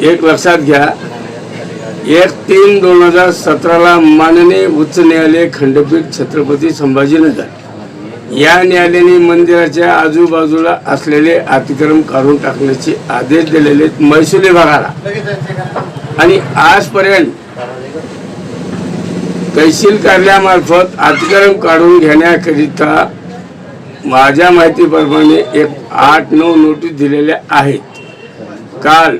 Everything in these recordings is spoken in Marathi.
एक लक्षात घ्या. एक तीन दोन हजार सतराला माननीय उच्च न्यायालय खंडपीठ छत्रपती संभाजीनगर या न्यायालयाने मंदिराच्या आजूबाजूला असलेले अतिक्रम काढून टाकण्याचे आदेश दिलेले आहेत महसूल विभागाला आणि आजपर्यंत तहसील कार्यामार्फत अतिक्रम काढून घेण्याकरिता माझ्या माहितीप्रमाणे एक आठ नऊ नोटीस दिलेल्या आहेत. काल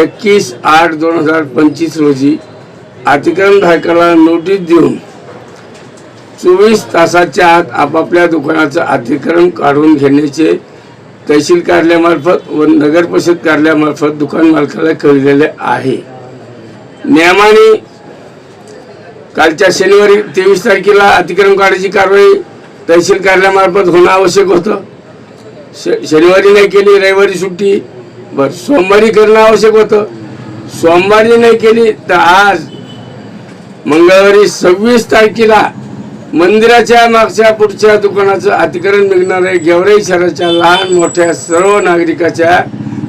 एकवीस आठ दोन हजार पंचवीस रोजी अतिक्रम धारकाला नोटीस देऊन चोवीस तासाच्या आत आपापल्या दुकानाचं अतिक्रम काढून घेण्याचे तहसील कार्यालयामार्फत व नगर परिषद कार्यालयामार्फत दुकान मालकाला कळलेले आहे. नियमाने कालच्या शनिवारी तेवीस तारखेला अतिक्रम काढायची कारवाई तहसील कार्यालयामार्फत होणं आवश्यक होतं. श शनिवारी नाही केली रविवारी सुट्टी बर सोमवारी करणं आवश्यक होतं. सोमवारी नाही केली तर आज मंगळवारी सव्वीस तारखेला मंदिराच्या मागच्या पुढच्या दुकानाचं अतिक्रमण निघणार आहे. गेवराई शहराच्या लहान मोठ्या सर्व नागरिकाच्या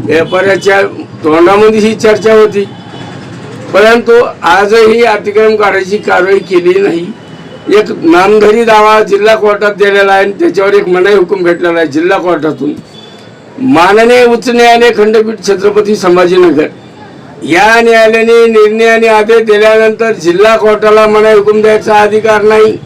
व्यापाऱ्याच्या तोंडामध्ये ही चर्चा होती. परंतु आजही अतिक्रम काढायची कारवाई केली नाही. एक नामधरी दावा जिल्हा कोर्टात दिलेला आहे आणि त्याच्यावर एक मनाई हुकूम भेटलेला आहे जिल्हा कोर्टातून. माननीय उच्च न्यायालय खंडपीठ छत्रपती संभाजीनगर. या न्यायालयाने निर्णय आणि आदेश दिल्यानंतर जिल्हा कोर्टाला मला हुकूम द्यायचा अधिकार नाही.